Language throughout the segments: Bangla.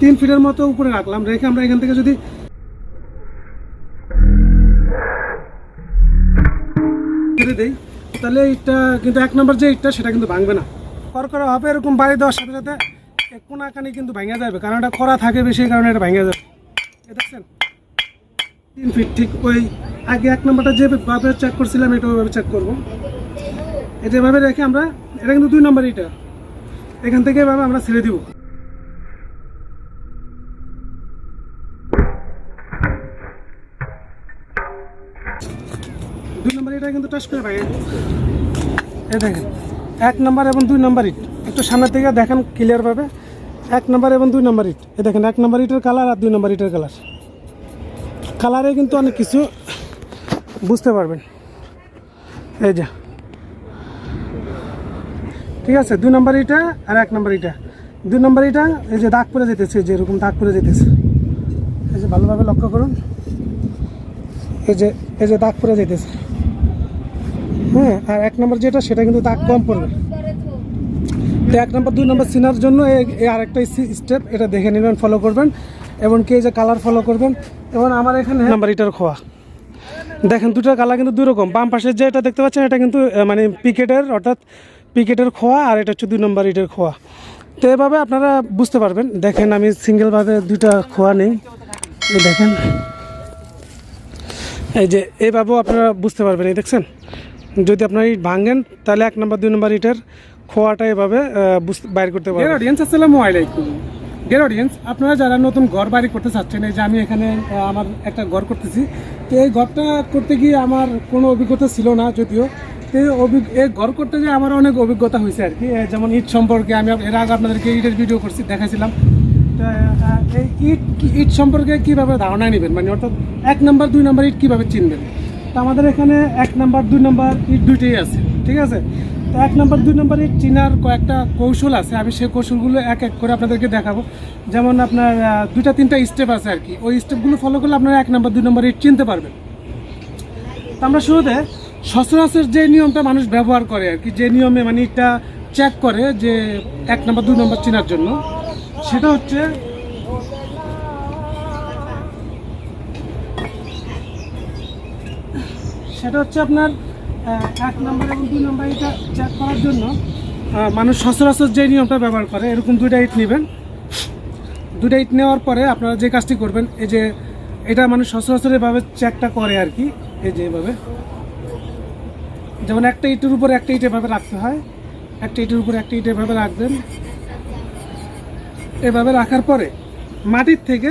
তিন ফিটের মতো উপরে রাখলাম, রেখে আমরা এখান থেকে যদি ছেড়ে দেই, তাহলে ইটটা কিন্তু এক নম্বর যে ইটটা, সেটা কিন্তু ভাঙবে না। কর হবে এরকম বাড়ি দেওয়ার সাথে সাথে কোনাকানি কিন্তু ভেঙে যাবে, কারণ এটা করা থাকে বেশি কারণে এটা ভেঙে যাবে। এ দেখছেন? তিন ফিট, ঠিক ওই আগে এক নম্বরটা যেভাবে চেক করছিলাম, এটা ওইভাবে চেক করব। এটা এভাবে রেখে আমরা, এটা কিন্তু দুই নম্বর ইটা। এখান থেকে এভাবে আমরা ছেড়ে দিব। কিন্তু টাচ করে ভাই। এই দেখেন, এক নম্বর এবং দুই নম্বর ইট একটু সামনের থেকে দেখেন ক্লিয়ারভাবে এক নম্বর এবং দুই নম্বর ইট এই দেখেন, এক নম্বর ইটের কালার আর দুই নম্বর ইটের কালার কালারে কিন্তু অনেক কিছু বুঝতে পারবেন। এই যে। ঠিক আছে, দুই নম্বর ইটা আর এক নম্বর ইটা দুই নম্বর ইটা এই যে দাগ পরে যেতেছে যে এরকম দাগ পরে যেতেছে এই যে ভালোভাবে লক্ষ্য করুন। এই যে এই যে দাগ পরে যেতেছে হ্যাঁ আর এক নম্বর যেটা, সেটা কিন্তু দাগ কম পড়বে। তো এক নম্বর, দুই নম্বর চিনার জন্য এই- আরেকটা স্টেপ, এটা দেখে নেবেন ফলো করবেন। এবং কে যে কালার ফলো করবেন। এবং আমার এখানে নাম্বার ইটার খোয়া। দেখেন, দুটো কালার কিন্তু দুই রকম বাম পাশে যেটা দেখতে পাচ্ছেন, এটা কিন্তু মানে পিকেটের অর্থাৎ পিকেটের খোয়া, আর এটা হচ্ছে দুই নম্বর ইটের খোয়া। তো এভাবে আপনারা বুঝতে পারবেন। দেখেন, আমি সিঙ্গেলভাবে দুইটা খোয়া নেই। দেখেন। এই যে এইভাবেও আপনারা বুঝতে পারবেন, এই দেখছেন? যদি আপনার ইট ভাঙেন তাহলে এক নম্বর দুই নম্বর ইটের খোয়াটা এভাবে বাইর করতে পারবেন। অডিয়েন্স আসসালামু আলাইকুম। ডিয়ার অডিয়েন্স আপনারা যারা নতুন ঘর বাড়ি করতে চাচ্ছেন এই যে আমি এখানে আমার একটা ঘর করতেছি। তো এই ঘরটা করতে গিয়ে আমার কোনো অভিজ্ঞতা ছিল না যদিও। তো এই ঘর করতে গিয়ে আমার অনেক অভিজ্ঞতা হয়েছে আর কি। যেমন ইট সম্পর্কে আমি এর আগে আপনাদেরকে ইটের ভিডিও করছি আহ, এই ইট ইট সম্পর্কে কীভাবে ধারণা নেবেন? মানে অর্থাৎ এক নম্বর দুই নাম্বার ইট কীভাবে চিনবেন? তো আমাদের এখানে এক নাম্বার, দুই নাম্বার ইট দুইটাই আছে, ঠিক আছে? তো এক নাম্বার, দুই নাম্বার ইট চিনার কয়েকটা কৌশল আছে, আমি সেই কৌশলগুলো এক এক করে আপনাদেরকে দেখাবো। যেমন আপনার দুইটা, তিনটা স্টেপ আছে আর কি। ওই স্টেপগুলো ফলো করলে আপনারা এক নাম্বার, দুই নাম্বার ইট চিনতে পারবেন। তো আমরা শুরুতে সচরাচর যে নিয়মটা মানুষ ব্যবহার করে আর কি, যে নিয়মে মানে এটা চেক করে যে এক নম্বর, দুই নম্বর চেনার জন্য, সেটা হচ্ছে সেটা হচ্ছে আপনার এক নম্বর এবং দুই নম্বর এটা চেক করার জন্য মানুষ সচরাচর যে নিয়মটা ব্যবহার করে, এরকম দুইটা ইট নেবেন। দুটা ইট নেওয়ার পরে আপনারা যে কাজটি করবেন, এই যে এটা মানুষ সচরাচর এভাবে চেকটা করে আর কি, এই যে এভাবে। যেমন একটা ইটের উপর একটা ইট এভাবে রাখতে হয়, একটা ইটের উপর একটা ইট এভাবে রাখবেন। এভাবে রাখার পরে মাটির থেকে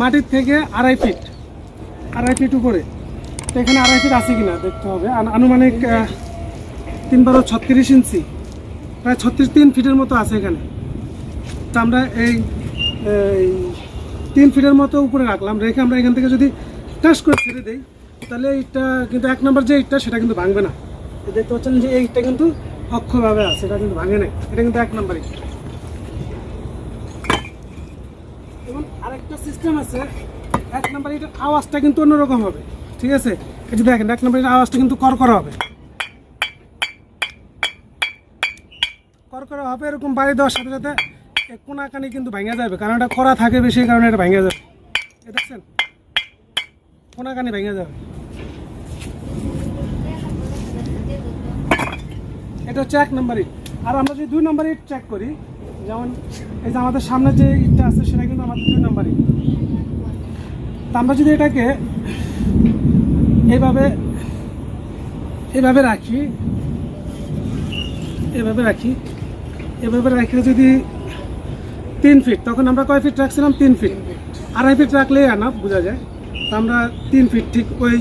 মাটির থেকে আড়াই ফিট আড়াই ফিট উপরে তো এখানে আড়াই ফিট আছে কিনা দেখতে হবে। আন- আনুমানিক তিন বারো ছত্রিশ ইঞ্চি। প্রায় ছত্রিশ তিন ফিটের মতো আছে এখানে। তো আমরা এই তিন ফিটের মতো উপরে রাখলাম। রেখে আমরা এখান থেকে যদি টাচ করে ছেড়ে দিই, তাহলে এইটা কিন্তু এক নম্বর যে ইটটা, সেটা কিন্তু ভাঙবে না। দেখতে পাচ্ছেন যে এই ইটটা কিন্তু অক্ষভাবে আছে, এটা কিন্তু ভাঙে নাই। এটা কিন্তু এক নম্বর ইট এবং আরেকটা সিস্টেম আছে, এক নম্বর ইটের আওয়াজটা কিন্তু অন্যরকম হবে। ঠিক আছে? এই যে দেখেন, এক নম্বর ইটের আওয়াজটা কিন্তু করকরা হবে। করকরা হবে এরকম বাড়ি দেওয়ার সাথে সাথে এ কোনাকানি কিন্তু ভেঙে যাবে। কারণ এটা করা থাকে বেশি কারণে এটা ভেঙে যাবে। এ দেখছেন? কোনাকানি ভেঙে যাবে। এটা হচ্ছে এক নম্বর ইট আর আমরা যদি দুই নম্বর ইট চেক করি, যেমন এই যে আমাদের সামনে যে ইটটা আছে, সেটা কিন্তু আমাদের দুই নম্বর ইট তা আমরা যদি এটাকে এইভাবে এভাবে রাখি এভাবে রাখি, এভাবে রাখলে যদি তিন ফিট তখন আমরা কয় ফিট রাখছিলাম? তিন ফিট আড়াই ফিট রাখলেই আনা বোঝা যায়। তো আমরা তিন ফিট ঠিক ওই,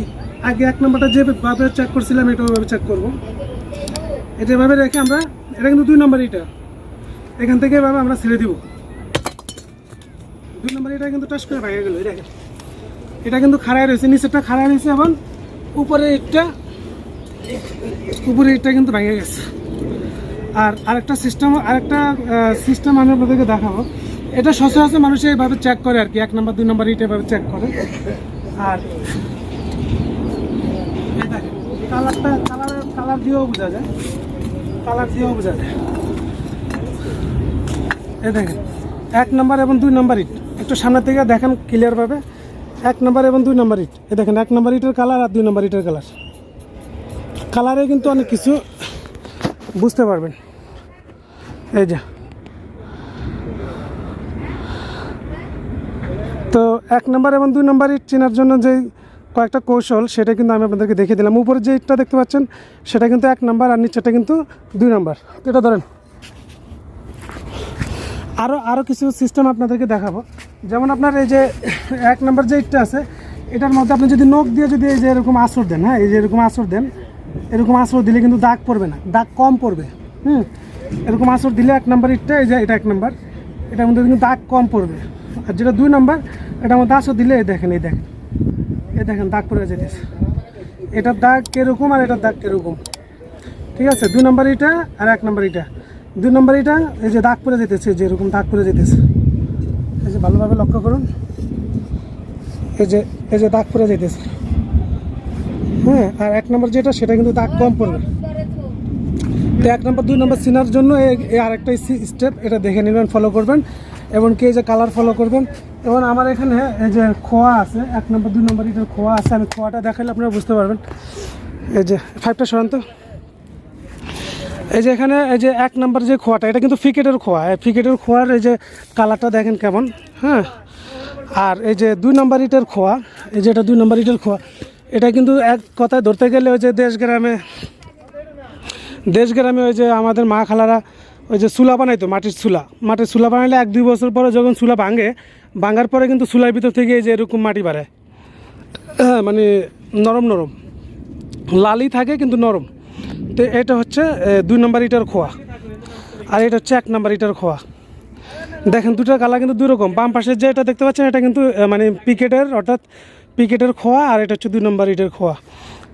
আগে এক নম্বরটা যেভাবে চেক করছিলাম, এটা ওইভাবে চেক করব। এটা এভাবে রেখে আমরা, এটা কিন্তু দুই নম্বর এটা এখান থেকে এভাবে আমরা ছেড়ে দিব। দুই নম্বর এটা কিন্তু টাচ করে ভেঙে গেল দেখেন। এটা কিন্তু খাড়ায় রয়েছে, নিচেরটা খাড়ায় রয়েছে এবং উপরে ইটটা, উপরের ইটটা কিন্তু ভেঙে গেছে। আর আরেকটা সিস্টেম আরেকটা সিস্টেম আমি আপনাদেরকে দেখাবো। এটা সচরাচর মানুষ এইভাবে চেক করে আর কি, এক নম্বর দুই নম্বর ইট এভাবে চেক করে। আর কালারটা কালার বোঝা যায়। কালার বোঝা যায়। দেখেন, এক নম্বর এবং দুই নম্বর ইট। একটু সামনে থেকে দেখেন ক্লিয়ারভাবে এক নাম্বার এবং দুই নাম্বার ইট। এই দেখেন, এক নাম্বার ইটের কালার আর দুই নাম্বার ইটের কালার। কালারে কিন্তু অনেক কিছু বুঝতে পারবেন। এই যে। তো এক নাম্বার এবং দুই নাম্বার ইট চেনার জন্য যে কয়েকটা কৌশল, সেটা কিন্তু আমি আপনাদেরকে দেখিয়ে দিলাম। উপরে যে ইটটা দেখতে পাচ্ছেন, সেটা কিন্তু এক নাম্বার আর নিচেটা কিন্তু দুই নাম্বার। এটা ধরেন। আরও আরও কিছু সিস্টেম আপনাদেরকে দেখাবো। যেমন আপনার এই যে এক নম্বর যে ইটটা আছে, এটার মধ্যে আপনি যদি নখ দিয়ে যদি এই যে এরকম আসর দেন হ্যাঁ এই যে এরকম আসর দেন, এরকম আসর দিলে কিন্তু দাগ পড়বে না, দাগ কম পড়বে, হুম, এরকম আসর দিলে এক নম্বর ইটটা, এই যে এটা এক নম্বর এটার মধ্যে কিন্তু দাগ কম পড়বে। আর যেটা দুই নম্বর এটার মধ্যে আসর দিলে এই দেখেন এই দেখেন এই দেখেন, দাগ পড়ে যেতেছে এটার দাগ কীরকম আর এটার দাগ কীরকম? ঠিক আছে, দুই নম্বর এটা আর এক নম্বর এটা দুই নম্বর এটা, এই যে দাগ পড়ে যেতেছে, যে এরকম দাগ পড়ে যেতেছে। এই যে ভালোভাবে লক্ষ্য করুন। এই যে এই যে দাগ পড়ে যেতেছে। হ্যাঁ আর এক নম্বর যেটা, সেটা কিন্তু দাগ কম পড়বে। তো এক নম্বর, দুই নম্বর চিনার জন্য এই- আরেকটা স্টেপ, এটা দেখে নেবেন ফলো করবেন। এবং কি এই যে কালার ফলো করবেন। এবং আমার এখানে, এই যে খোয়া আছে, এক নম্বর, দুই নম্বর এটার খোয়া আছে। আমি খোয়াটা দেখালে আপনারা বুঝতে পারবেন। এই যে ফাইভটা সরান তো। এই যে এখানে এই যে এক নম্বর যে খোয়াটা, এটা কিন্তু ফিকেটের খোয়া। ফিকেটের খোয়ার এই যে কালারটা দেখেন কেমন হ্যাঁ? আর এই যে দুই নম্বর ইটের খোয়া, এই যে এটা দুই নম্বর ইটের খোয়া, এটা কিন্তু এক কথায় ধরতে গেলে ওই যে দেশ গ্রামে দেশ গ্রামে ওই যে আমাদের মা খালারা ওই যে চুলা বানাইতো, মাটির চুলা। মাটির চুলা বানাইলে এক দুই বছর পরে যখন চুলা ভাঙে, ভাঙার পরে কিন্তু চুলার ভিতর থেকে এই যে এরকম মাটি বাড়ে। হ্যাঁ মানে নরম নরম। লালই থাকে কিন্তু নরম। তো এটা হচ্ছে দুই নম্বর ইটার খোয়া। আর এটা হচ্ছে এক নম্বর ইটার খোয়া। দেখেন দুটার কালার কিন্তু দুই রকম। বাম পাশের যে এটা দেখতে পাচ্ছেন, এটা কিন্তু মানে পিকেটের, অর্থাৎ পিকেটের খোয়া, আর এটা হচ্ছে দুই নম্বর ইটের খোয়া।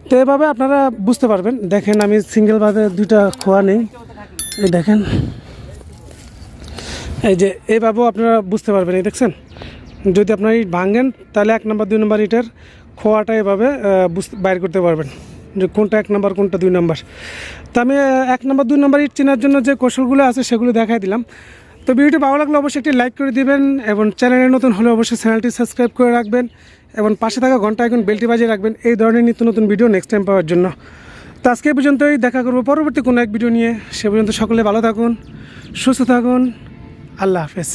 তো এভাবে আপনারা বুঝতে পারবেন। দেখেন, আমি সিঙ্গেলভাবে দুইটা খোয়া নেই। এই দেখেন। এই যে এইভাবেও আপনারা বুঝতে পারবেন, এই দেখছেন? যদি আপনার ইট ভাঙেন, তাহলে এক নম্বর, দুই নম্বর ইটের খোয়াটা এভাবে বুঝতে বাইর করতে পারবেন। যে কোনটা এক নম্বর, কোনটা দুই নম্বর। তো আমি এক নম্বর, দুই নম্বর ইট চেনার জন্য যে কৌশলগুলো আছে সেগুলো দেখাই দিলাম। তো ভিডিওটি ভালো লাগলে অবশ্যই একটি লাইক করে দিবেন এবং চ্যানেলে নতুন হলে অবশ্যই চ্যানেলটি সাবস্ক্রাইব করে রাখবেন এবং পাশে থাকা ঘণ্টা এখন বেলটি বাজিয়ে রাখবেন এই ধরনের নিত্য নতুন ভিডিও নেক্সট টাইম পাওয়ার জন্য। তো আজকে পর্যন্তই, দেখা করব পরবর্তী কোনো এক ভিডিও নিয়ে। সে পর্যন্ত সকলে ভালো থাকুন, সুস্থ থাকুন। আল্লাহ হাফেজ।